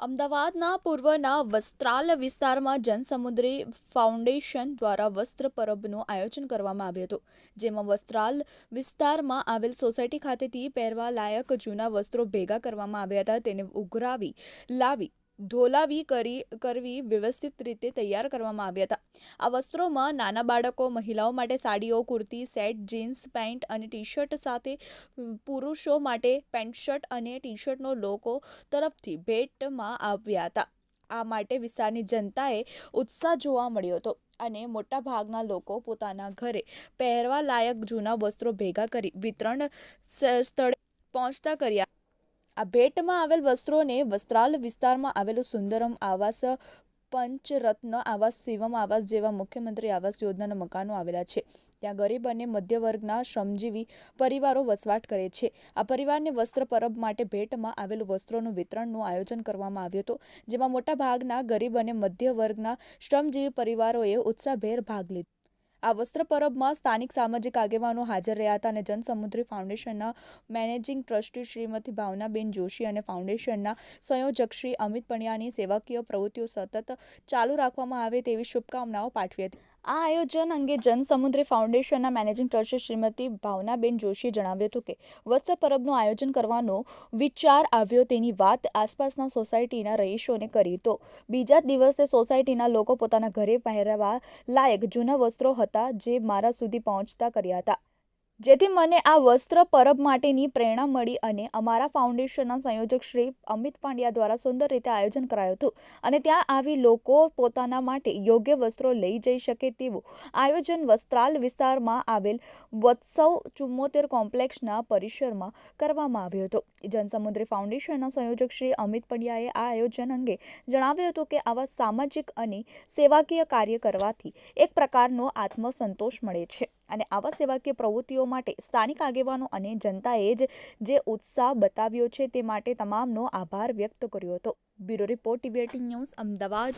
અમદાવાદના પૂર્વના વસ્ત્રાલ વિસ્તારમાં જનસમુદ્રી ફાઉન્ડેશન દ્વારા વસ્ત્ર પરબનું આયોજન કરવામાં આવ્યું હતું, જેમાં વસ્ત્રાલ વિસ્તારમાં આવેલ સોસાયટી ખાતેથી પહેરવા લાયક જૂના વસ્ત્રો ભેગા કરવામાં આવ્યા હતા. તેને ઉઘરાવી, લાવી ધોલાવી કરી, કરવી વ્યવસ્થિત રીતે તૈયાર કરવામાં આવ્યા હતા. આ વસ્ત્રોમાં નાના બાળકો, મહિલાઓ માટે સાડીઓ, કુર્તી, સેટ, જીન્સ, પેન્ટ અને ટી શર્ટ સાથે પુરુષો માટે પેન્ટ શર્ટ અને ટી શર્ટનો લોકો તરફથી ભેટમાં આવ્યા હતા. આ માટે વિસ્તારની જનતાએ ઉત્સાહ જોવા મળ્યો હતો અને મોટાભાગના લોકો પોતાના ઘરે પહેરવા લાયક જૂના વસ્ત્રો ભેગા કરી વિતરણ સ્થળે પહોંચતા કર્યા. આ ભેટમાં આવેલ વસ્ત્રોને વસ્ત્રાલ વિસ્તારમાં આવેલું સુંદરમ આવાસ, પંચરત્ન આવાસ, શિવમ આવાસ જેવા મુખ્યમંત્રી આવાસ યોજનાના મકાનો આવેલા છે. ત્યાં ગરીબ અને મધ્ય વર્ગના શ્રમજીવી પરિવારો વસવાટ કરે છે. આ પરિવારને વસ્ત્ર પરબ માટે ભેટમાં આવેલું વસ્ત્રોનું વિતરણનું આયોજન કરવામાં આવ્યું હતું, જેમાં મોટા ભાગના ગરીબ અને મધ્ય વર્ગના શ્રમજીવી પરિવારોએ ઉત્સાહભેર ભાગ લીધો. આ વસ્ત્ર પરબમાં સ્થાનિક સામાજિક આગેવાનો હાજર રહ્યા હતા અને જનસમુદ્રી ફાઉન્ડેશનના મેનેજિંગ ટ્રસ્ટી શ્રીમતી ભાવનાબેન જોશી અને ફાઉન્ડેશનના સંયોજક શ્રી અમિત પણિયાની સેવાકીય પ્રવૃત્તિઓ સતત ચાલુ રાખવામાં આવે તેવી શુભકામનાઓ પાઠવી હતી. આ આયોજન અંગે જનસમુદ્રી ફાઉન્ડેશનના મેનેજિંગ ટ્રસ્ટી શ્રીમતી ભાવનાબેન જોશીએ જણાવ્યું હતું કે, વસ્ત્ર પરબનું આયોજન કરવાનો વિચાર આવ્યો તેની વાત આસપાસના સોસાયટીના રહીશોને કરી. તો, બીજા દિવસે સોસાયટીના લોકો પોતાના ઘરે પહેરવા લાયક જૂના વસ્ત્રો હતા જે મારા સુધી પહોંચતા કર્યા હતા. જેથી મને આ વસ્ત્ર પરબ માટેની પ્રેરણા મળી અને અમારા ફાઉન્ડેશનના સંયોજક શ્રી અમિત પાંડ્યા દ્વારા સુંદર રીતે આયોજન કરાયું હતું. અને ત્યાં આવી લોકો પોતાના માટે યોગ્ય વસ્ત્રો લઈ જઈ શકે તેવું આયોજન વસ્ત્રાલ વિસ્તારમાં આવેલ વત્સવ ચુમ્મોતેર કોમ્પ્લેક્ષના પરિસરમાં કરવામાં આવ્યો હતો. જનસમુદ્રી ફાઉન્ડેશનના સંયોજક શ્રી અમિત પંડ્યાએ આ આયોજન અંગે જણાવ્યું હતું કે આવા સામાજિક અને સેવાકીય કાર્ય કરવાથી એક પ્રકારનો આત્મસંતોષ મળે છે. અને આવા સેવાકીય પ્રવૃત્તિઓ માટે સ્થાનિક આગેવાનો અને જનતાએ જ જે ઉત્સાહ બતાવ્યો છે તે માટે તમામનો આભાર વ્યક્ત કર્યો હતો. Bureau report TV news, Ahmedabad.